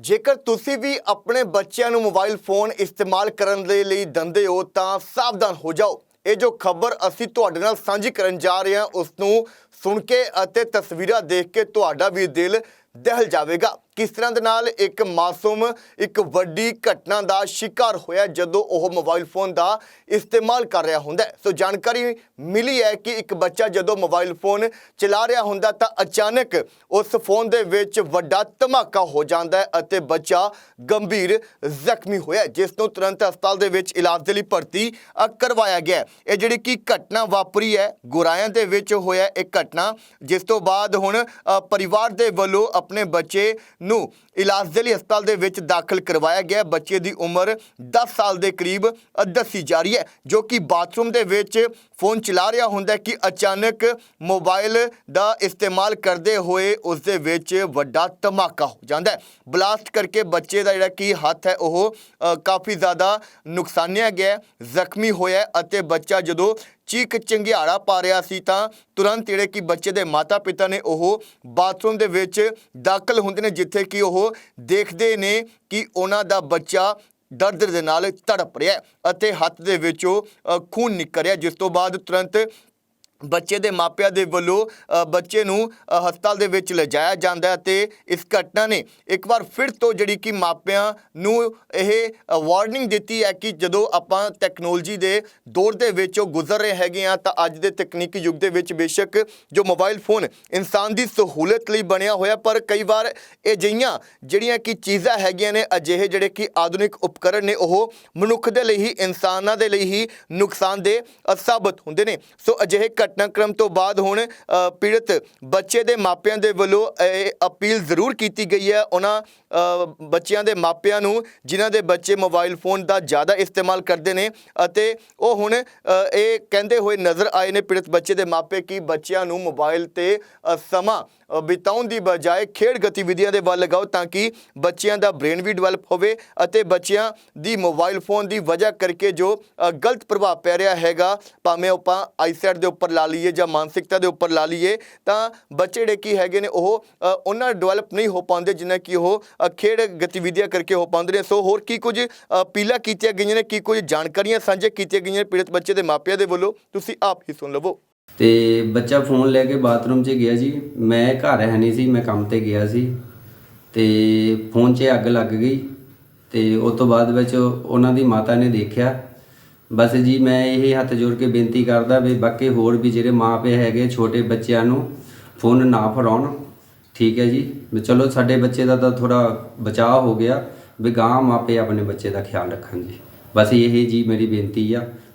ਜੇਕਰ ਤੁਸੀਂ ਵੀ ਆਪਣੇ ਬੱਚਿਆਂ ਨੂੰ ਮੋਬਾਈਲ ਫੋਨ ਇਸਤੇਮਾਲ ਕਰਨ ਦੇ ਲਈ ਦੰਦੇ ਹੋ ਤਾਂ ਸਾਵਧਾਨ ਹੋ ਜਾਓ। ਇਹ ਜੋ ਖਬਰ ਅਸੀਂ ਤੁਹਾਡੇ ਨਾਲ ਸਾਂਝੀ ਕਰਨ ਜਾ ਰਹੇ ਹਾਂ ਉਸ ਨੂੰ ਸੁਣ ਕੇ ਅਤੇ ਤਸਵੀਰਾਂ ਦੇਖ ਕੇ ਤੁਹਾਡਾ ਵੀ ਦਿਲ ਦਹਿਲ ਜਾਵੇਗਾ। ਕਿਸ ਤਰ੍ਹਾਂ ਦੇ ਨਾਲ ਇੱਕ ਮਾਸੂਮ, ਇੱਕ ਵੱਡੀ ਘਟਨਾ ਦਾ ਸ਼ਿਕਾਰ ਹੋਇਆ ਜਦੋਂ ਉਹ ਮੋਬਾਈਲ ਫੋਨ ਦਾ ਇਸਤੇਮਾਲ ਕਰ ਰਿਹਾ ਹੁੰਦਾ ਹੈ। ਸੋ ਜਾਣਕਾਰੀ ਮਿਲੀ ਹੈ ਕਿ ਇੱਕ ਬੱਚਾ ਜਦੋਂ ਮੋਬਾਈਲ ਫੋਨ ਚਲਾ ਰਿਹਾ ਹੁੰਦਾ ਤਾਂ ਅਚਾਨਕ ਉਸ ਫੋਨ ਦੇ ਵਿੱਚ ਵੱਡਾ ਧਮਾਕਾ ਹੋ ਜਾਂਦਾ ਹੈ ਅਤੇ ਬੱਚਾ ਗੰਭੀਰ ਜ਼ਖਮੀ ਹੋਇਆ ਜਿਸ ਨੂੰ ਤੁਰੰਤ ਹਸਪਤਾਲ ਦੇ ਵਿੱਚ ਇਲਾਜ ਦੇ ਲਈ ਭਰਤੀ ਕਰਵਾਇਆ ਗਿਆ ਇਹ ਜਿਹੜੀ ਕਿ ਘਟਨਾ ਵਾਪਰੀ ਹੈ, ਗੁਰਾਇਆਂ ਦੇ ਵਿੱਚ ਹੋਇਆ ਇਹ ਘਟਨਾ ਜਿਸ ਤੋਂ ਬਾਅਦ ਹੁਣ ਪਰਿਵਾਰ ਦੇ ਵੱਲੋਂ ਆਪਣੇ ਬੱਚੇ ਨੂੰ ਇਲਾਜ ਦੇ ਲਈ ਹਸਪਤਾਲ ਦੇ ਵਿੱਚ ਦਾਖਲ ਕਰਵਾਇਆ ਗਿਆ। ਬੱਚੇ ਦੀ ਉਮਰ 10 ਸਾਲ ਦੇ ਕਰੀਬ ਦੱਸੀ ਜਾ ਰਹੀ ਹੈ, ਜੋ ਕਿ ਬਾਥਰੂਮ ਦੇ ਵਿੱਚ ਫੋਨ ਚਲਾ ਰਿਹਾ ਹੁੰਦਾ ਕਿ ਅਚਾਨਕ ਮੋਬਾਈਲ ਦਾ ਇਸਤੇਮਾਲ ਕਰਦੇ ਹੋਏ ਉਸ ਦੇ ਵਿੱਚ ਵੱਡਾ ਧਮਾਕਾ ਹੋ ਜਾਂਦਾ ਹੈ। ਬਲਾਸਟ ਕਰਕੇ ਬੱਚੇ ਦਾ ਜਿਹੜਾ ਕਿ ਹੱਥ ਹੈ, ਉਹ ਕਾਫੀ ਜ਼ਿਆਦਾ ਨੁਕਸਾਨਿਆ ਗਿਆ ਜ਼ਖਮੀ ਹੋਇਆ ਅਤੇ ਬੱਚਾ ਜਦੋਂ ਚੀਕ ਚੰਗਿਆੜਾ ਪਾ ਰਿਹਾ ਸੀ ਤਾਂ ਤੁਰੰਤ ਜਿਹੜੇ ਕਿ ਬੱਚੇ ਦੇ ਮਾਤਾ-ਪਿਤਾ ਨੇ ਉਹ ਬਾਥਰੂਮ ਦੇ ਵਿੱਚ ਦਾਖਲ ਹੁੰਦੇ ਨੇ ਜਿੱਥੇ ਕਿ ਉਹ ਦੇਖਦੇ ਨੇ ਕਿ ਉਹਨਾਂ ਦਾ ਬੱਚਾ ਦਰਦ ਦੇ ਨਾਲ ਤੜਪ ਰਿਹਾ ਅਤੇ ਹੱਥ ਦੇ ਵਿੱਚੋਂ ਅ, ਖੂਨ ਨਿਕਲ ਰਿਹਾ ਜਿਸ ਤੋਂ ਬਾਅਦ ਤੁਰੰਤ ਬੱਚੇ ਦੇ ਮਾਪਿਆਂ ਦੇ ਵੱਲੋਂ ਬੱਚੇ ਨੂੰ ਹਸਪਤਾਲ ਦੇ ਵਿੱਚ ਲਿਜਾਇਆ ਜਾਂਦਾ ਹੈ ਤੇ ਇਸ ਘਟਨਾ ਨੇ ਇੱਕ ਵਾਰ ਫਿਰ ਤੋਂ ਜਿਹੜੀ ਕਿ ਮਾਪਿਆਂ ਨੂੰ ਇਹ ਵਾਰਨਿੰਗ ਦਿੱਤੀ ਹੈ ਕਿ ਜਦੋਂ ਆਪਾਂ ਟੈਕਨੋਲੋਜੀ ਦੇ ਦੌਰ ਦੇ ਵਿੱਚੋਂ ਗੁਜ਼ਰ ਰਹੇ ਹੈਗੇ ਆ ਤਾਂ ਅੱਜ ਦੇ ਤਕਨੀਕੀ ਯੁੱਗ ਦੇ ਵਿੱਚ ਬੇਸ਼ੱਕ ਜੋ ਮੋਬਾਈਲ ਫੋਨ ਇਨਸਾਨ ਦੀ ਸਹੂਲਤ ਲਈ ਬਣਿਆ ਹੋਇਆ, ਪਰ ਕਈ ਵਾਰ ਇਹ ਜਿਹੀਆਂ ਜਿਹੜੀਆਂ ਕਿ ਚੀਜ਼ਾਂ ਹੈਗੀਆਂ ਨੇ ਅਜਿਹੇ ਜਿਹੜੇ ਕਿ ਆਧੁਨਿਕ ਉਪਕਰਨ ਨੇ, ਉਹ ਮਨੁੱਖ ਦੇ ਲਈ ਹੀ, ਇਨਸਾਨਾਂ ਦੇ ਲਈ ਹੀ ਨੁਕਸਾਨਦੇਹ ਸਾਬਤ ਹੁੰਦੇ ਨੇ। ਸੋ ਅਜਿਹੇ ਘਟਨਾਕ੍ਰਮ ਤੋਂ ਬਾਅਦ ਹੁਣ ਪੀੜਤ ਬੱਚੇ ਦੇ ਮਾਪਿਆਂ ਦੇ ਵੱਲੋਂ ਅਪੀਲ ਜ਼ਰੂਰ ਕੀਤੀ ਗਈ ਹੈ। ਉਹਨਾਂ ਬੱਚਿਆਂ ਦੇ ਮਾਪਿਆਂ ਨੂੰ, ਜਿਨ੍ਹਾਂ ਦੇ ਬੱਚੇ ਮੋਬਾਈਲ ਫੋਨ ਦਾ ਜ਼ਿਆਦਾ ਇਸਤੇਮਾਲ ਕਰਦੇ ਨੇ ਅਤੇ ਉਹ ਹੁਣ ਇਹ ਕਹਿੰਦੇ ਹੋਏ ਨਜ਼ਰ ਆਏ ਨੇ ਪੀੜਤ ਬੱਚੇ ਦੇ ਮਾਪੇ ਕਿ ਬੱਚਿਆਂ ਨੂੰ ਮੋਬਾਈਲ ਤੇ ਸਮਾਂ ਬਿਤਾਉਣ ਦੀ ਬਜਾਏ ਖੇਡ ਗਤੀਵਿਧੀਆਂ ਦੇ ਵੱਲ ਲਗਾਓ ਤਾਂ ਕਿ ਬੱਚਿਆਂ ਦਾ ਬ੍ਰੇਨ ਵੀ ਡਿਵੈਲਪ ਹੋਵੇ ਅਤੇ ਬੱਚਿਆਂ ਦੀ ਮੋਬਾਈਲ ਫੋਨ ਦੀ ਵਜ੍ਹਾ ਕਰਕੇ ਜੋ ਗਲਤ ਪ੍ਰਭਾਵ ਪੈ ਰਿਹਾ ਹੈਗਾ, ਭਾਵੇਂ ਆਪਾਂ ਆਈਸੈਟ ਦੇ ਉੱਪਰ ਲਾ ਲਈਏ ਜਾਂ ਮਾਨਸਿਕਤਾ ਦੇ ਉੱਪਰ ਲਾ ਲਈਏ, ਤਾਂ ਬੱਚੇ ਜਿਹੜੇ ਕੀ ਹੈਗੇ ਨੇ ਉਹ ਉਹਨਾਂ ਡਿਵੈਲਪ ਨਹੀਂ ਹੋ ਪਾਉਂਦੇ ਜਿੰਨਾ ਕਿ ਉਹ ਖੇਡ ਗਤੀਵਿਧੀਆਂ ਕਰਕੇ ਹੋ ਪਾਉਂਦੇ ਨੇ। ਸੋ ਹੋਰ ਕੀ ਕੁਝ ਅਪੀਲਾਂ ਕੀਤੀਆਂ ਗਈਆਂ ਨੇ, ਕੀ ਕੁਝ ਜਾਣਕਾਰੀਆਂ ਸਾਂਝੇ ਕੀਤੀਆਂ ਗਈਆਂ ਨੇ ਪੀੜਤ ਬੱਚੇ ਦੇ ਮਾਪਿਆਂ ਦੇ ਵੱਲੋਂ, ਤੁਸੀਂ ਆਪ ਹੀ ਸੁਣ ਲਵੋ। ਤੇ ਬੱਚਾ ਫੋਨ ਲੈ ਕੇ ਬਾਥਰੂਮ 'ਚ ਗਿਆ ਜੀ। ਮੈਂ ਘਰ ਹੈ ਨਹੀਂ ਸੀ, ਮੈਂ ਕੰਮ ਤੇ ਗਿਆ ਸੀ। ਤੇ ਫੋਨ 'ਚ ਅੱਗ ਲੱਗ ਗਈ ਤੇ ਉਸ ਤੋਂ ਬਾਅਦ ਵਿੱਚ ਉਹਨਾਂ ਦੀ ਮਾਤਾ ਨੇ ਦੇਖਿਆ। ਬਸ ਜੀ, ਮੈਂ ਇਹ ਹੱਥ ਜੋੜ ਕੇ ਬੇਨਤੀ ਕਰਦਾ ਵੀ ਬਾਕੀ ਹੋਰ ਵੀ ਜਿਹੜੇ ਮਾਪੇ ਹੈਗੇ ਛੋਟੇ ਬੱਚਿਆਂ ਨੂੰ ਫੋਨ ਨਾ ਫੜਾਉਣ। ਠੀਕ ਹੈ ਜੀ। ਵੀ ਚਲੋ ਸਾਡੇ ਬੱਚੇ ਦਾ ਤਾਂ ਥੋੜਾ ਬਚਾਅ ਹੋ ਗਿਆ। ਵੀ ਗਾਂ ਮਾਪੇ ਆਪਣੇ ਬੱਚੇ ਦਾ ਖਿਆਲ ਰੱਖਣ ਜੀ। ਬਸ ਇਹ ਜੀ ਮੇਰੀ ਬੇਨਤੀ ਆ।